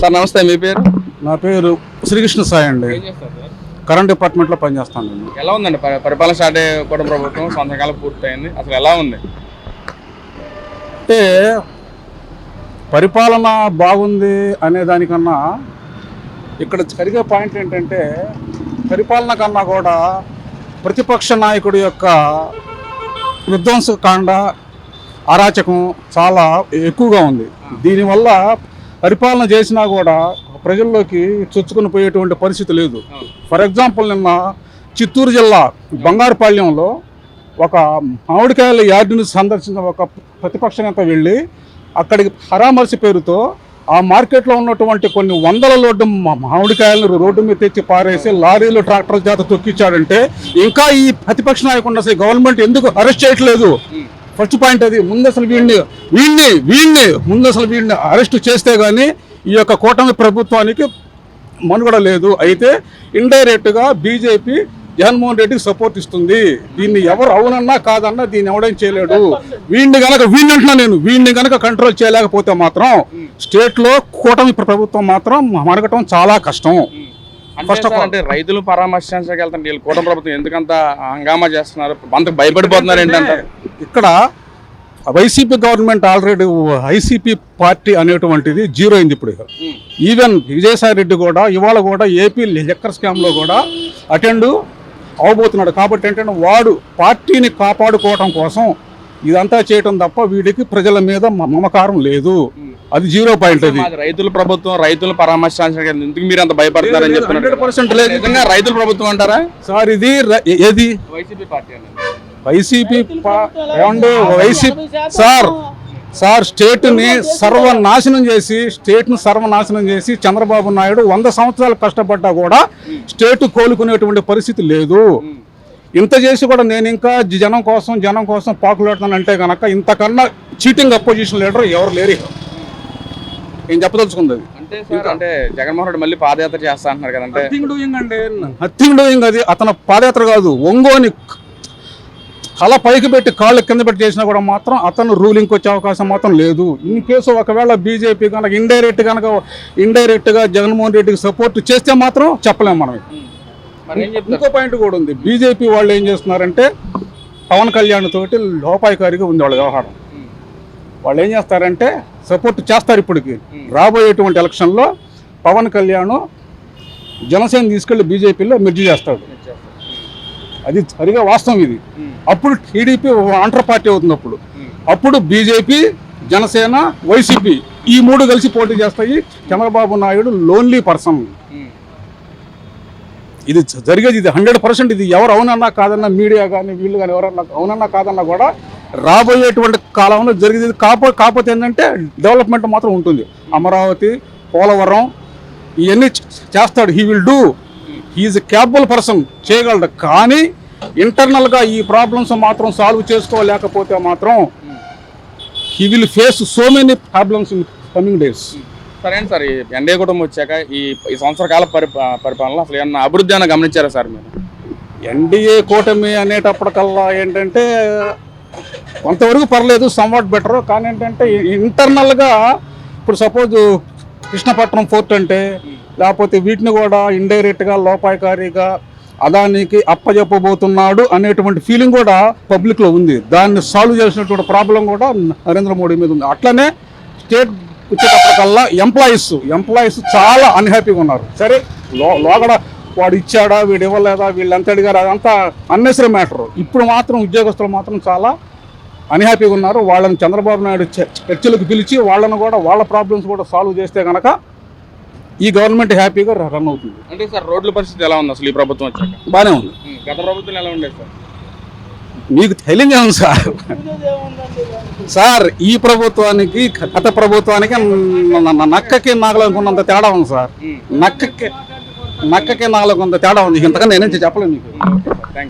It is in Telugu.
సార్ నమస్తే మీ పేరు? నా పేరు శ్రీకృష్ణ సాయి అండి. కరెంట్ డిపార్ట్మెంట్లో పనిచేస్తాను నేను. ఎలా ఉందండి? పరి- పరిపాలన స్టార్ట్ అయ్యే కూడా ప్రభుత్వం సంవత్సరకాలం పూర్తయింది. అసలు ఎలా ఉంది? అంటే పరిపాలన బాగుంది అనే దానికన్నా ఇక్కడ జరిగే పాయింట్ ఏంటంటే పరిపాలన కన్నా కూడా ప్రతిపక్ష నాయకుడి యొక్క విధ్వంసకాండ అరాచకం చాలా ఎక్కువగా ఉంది. దీనివల్ల పరిపాలన చేసినా కూడా ప్రజల్లోకి చొచ్చుకుని పోయేటువంటి పరిస్థితి లేదు. ఫర్ ఎగ్జాంపుల్ నిన్న చిత్తూరు జిల్లా బంగారుపాళ్యంలో ఒక మామిడికాయల యార్డుని సందర్శించిన ఒక ప్రతిపక్ష నేత వెళ్ళి అక్కడికి పరామర్శ పేరుతో ఆ మార్కెట్లో ఉన్నటువంటి కొన్ని వందల లోడ్డు మామిడికాయలను రోడ్డు మీద తెచ్చి పారేసి లారీలు ట్రాక్టర్ల చేత తొక్కిచ్చాడంటే ఇంకా ఈ ప్రతిపక్ష నాయకుడు అసలు గవర్నమెంట్ ఎందుకు అరెస్ట్ చేయట్లేదు? ఫస్ట్ పాయింట్ అది. ముందు అసలు వీడిని వీడిని వీడిని ముందు అసలు వీడిని అరెస్ట్ చేస్తే కానీ ఈ యొక్క కూటమి ప్రభుత్వానికి మనుగడ లేదు. అయితే ఇండైరెక్ట్గా బీజేపీ జగన్మోహన్ రెడ్డికి సపోర్ట్ ఇస్తుంది. దీన్ని ఎవరు అవునన్నా కాదన్నా దీన్ని ఎవడేం చేయలేడు. వీడిని గనక వీడిని అంటున్నా నేను వీడిని గనక కంట్రోల్ చేయలేకపోతే మాత్రం స్టేట్లో కూటమి ప్రభుత్వం మాత్రం మనగటం చాలా కష్టం. Of సార్ all- అంటే రైతులు పరామర్శించడానికి వెళ్తుంటే వీళ్ళు కూటమి ప్రభుత్వం ఎందుకంత హంగామా చేస్తున్నారు? అంత భయపడిపోతున్నారు ఏంటంటారు ఇక్కడ YCP government already ICP party అనేటువంటిది జీరో అయింది ఇప్పుడు. ఈవెన్ విజయసాయి రెడ్డి కూడా ఇవాళ కూడా ఏపీ లెక్కర్ స్కామ్లో కూడా అటెండ్ అవబోతున్నాడు. కాబట్టి ఏంటంటే వాడు పార్టీని కాపాడుకోవటం కోసం ఇదంతా చేయటం తప్ప వీడికి ప్రజల మీద మమకారం లేదు. అది జీరో పాయింట్ అది. రైతుల ప్రభుత్వం రైతులు పరామర్శించడానికి. ఎందుకు మీరు అంత భయపడతారని చెప్తున్నారు నిజంగా రైతుల ప్రభుత్వం అంటారా? సార్ ఇది ఏది? YCP party YCP YCP sir sir స్టేట్ని సర్వనాశనం చేసి స్టేట్ను సర్వనాశనం చేసి చంద్రబాబు నాయుడు వంద సంవత్సరాలు కష్టపడ్డా కూడా స్టేట్ కోలుకునేటువంటి పరిస్థితి లేదు. ఇంత చేసి కూడా నేను ఇంకా జనం కోసం జనం కోసం పాకులాడుతానంటే కనుక ఇంతకన్నా చీటింగ్ అపోజిషన్ లీడర్ ఎవరు లేరు. నేను చెప్పదలుచుకుంది? అంటే సార్ అంటే జగన్మోహన్ రెడ్డి మళ్ళీ పాదయాత్ర చేస్తా అంటున్నారు కదంటే నథింగ్ డూయింగ్ అండి నథింగ్ డూయింగ్ అది అతను పాదయాత్ర కాదు. ఒంగోని తల పైకి పెట్టి కాళ్ళు కింద పెట్టి చేసినా కూడా మాత్రం అతను రూలింగ్కి వచ్చే అవకాశం మాత్రం లేదు. ఇన్ కేసు ఒకవేళ బీజేపీ కనుక ఇండైరెక్ట్ కనుక ఇండైరెక్ట్గా జగన్మోహన్ రెడ్డికి సపోర్ట్ చేస్తే మాత్రం చెప్పలేము మనం. మరి ఏం చెప్తారు? ఇంకో పాయింట్ కూడా ఉంది. బీజేపీ వాళ్ళు ఏం చేస్తున్నారంటే పవన్ కళ్యాణ్ తోటి లోపాయికారిగా ఉంది వాళ్ళ వ్యవహారం. వాళ్ళు ఏం చేస్తారంటే సపోర్ట్ చేస్తారు ఇప్పటికి. రాబోయేటువంటి ఎలక్షన్లో పవన్ కళ్యాణ్ జనసేన తీసుకెళ్ళి బీజేపీలో మెర్జీ చేస్తాడు. అది సరిగా వాస్తవం ఇది. అప్పుడు టీడీపీ ఆంధ్ర పార్టీ అవుతుంది అప్పుడు అప్పుడు బీజేపీ జనసేన వైసీపీ ఈ మూడు కలిసి పోటీ చేస్తాయి. Chandrababu Naidu lonely person. ఇది జరిగేది ఇది హండ్రెడ్ పర్సెంట్. ఇది ఎవరు అవునన్నా కాదన్నా మీడియా కానీ వీళ్ళు కానీ ఎవరన్నా అవునన్నా కాదన్నా కూడా రాబోయేటువంటి కాలంలో జరిగేది కాపో కాకపోతే ఏంటంటే డెవలప్మెంట్ మాత్రం ఉంటుంది. అమరావతి పోలవరం ఇవన్నీ చేస్తాడు. He will do he is capable person చేయగలడు. కానీ ఇంటర్నల్గా ఈ ప్రాబ్లమ్స్ మాత్రం సాల్వ్ చేసుకోలేకపోతే మాత్రం he will face so many problems in coming days సరే అండి సార్. ఈ ఎన్డీఏ కుటుంబం వచ్చాక ఈ ఈ సంవత్సర కాల పరి పరిపాలన అసలు ఏమన్నా అభివృద్ధి అన్న గమనించారా సార్ మీరు? ఎన్డీఏ కూటమి అనేటప్పటికల్లా ఏంటంటే కొంతవరకు పర్లేదు సమ్వాట్ బెటర్ కానీ ఏంటంటే ఇంటర్నల్గా ఇప్పుడు సపోజ్ కృష్ణపట్నం ఫోర్ట్ అంటే లేకపోతే వీటిని కూడా ఇండైరెక్ట్గా లోపాయకారిగా అదానికి అప్పజెప్పబోతున్నాడు అనేటువంటి ఫీలింగ్ కూడా పబ్లిక్లో ఉంది. దాన్ని సాల్వ్ చేసినటువంటి ప్రాబ్లం కూడా నరేంద్ర మోడీ మీద ఉంది. అట్లనే స్టేట్ వచ్చేటప్పటికల్లా ఎంప్లాయీస్ ఎంప్లాయీస్ చాలా అన్హ్యాపీగా ఉన్నారు. సరే లో లోగడ వాడు ఇచ్చాడా వీడు ఇవ్వలేదా వీళ్ళు ఎంత అడిగారు అదంతా అన్నెసరీ మ్యాటర్ ఇప్పుడు మాత్రం ఉద్యోగస్తులు మాత్రం చాలా అన్హ్యాపీగా ఉన్నారు. వాళ్ళని చంద్రబాబు నాయుడు చర్చలకు పిలిచి వాళ్ళను కూడా వాళ్ళ ప్రాబ్లమ్స్ కూడా సాల్వ్ చేస్తే కనుక ఈ గవర్నమెంట్ హ్యాపీగా రన్ అవుతుంది. అంటే సార్ రోడ్ల పరిస్థితి ఎలా ఉంది అసలు ఈ ప్రభుత్వం వచ్చాక? బాగానే ఉంది. గత ప్రభుత్వం ఎలా ఉండేది సార్? మీకు తెలియదే ఉంది సార్. సార్ ఈ ప్రభుత్వానికి గత ప్రభుత్వానికి నక్కకి నాగలనుకున్నంత తేడా ఉంది సార్. నక్కకి నక్కకి నాగలకున్నంత తేడా ఉంది. ఇంతకన్నా నేనేం చెప్పలేను మీకు.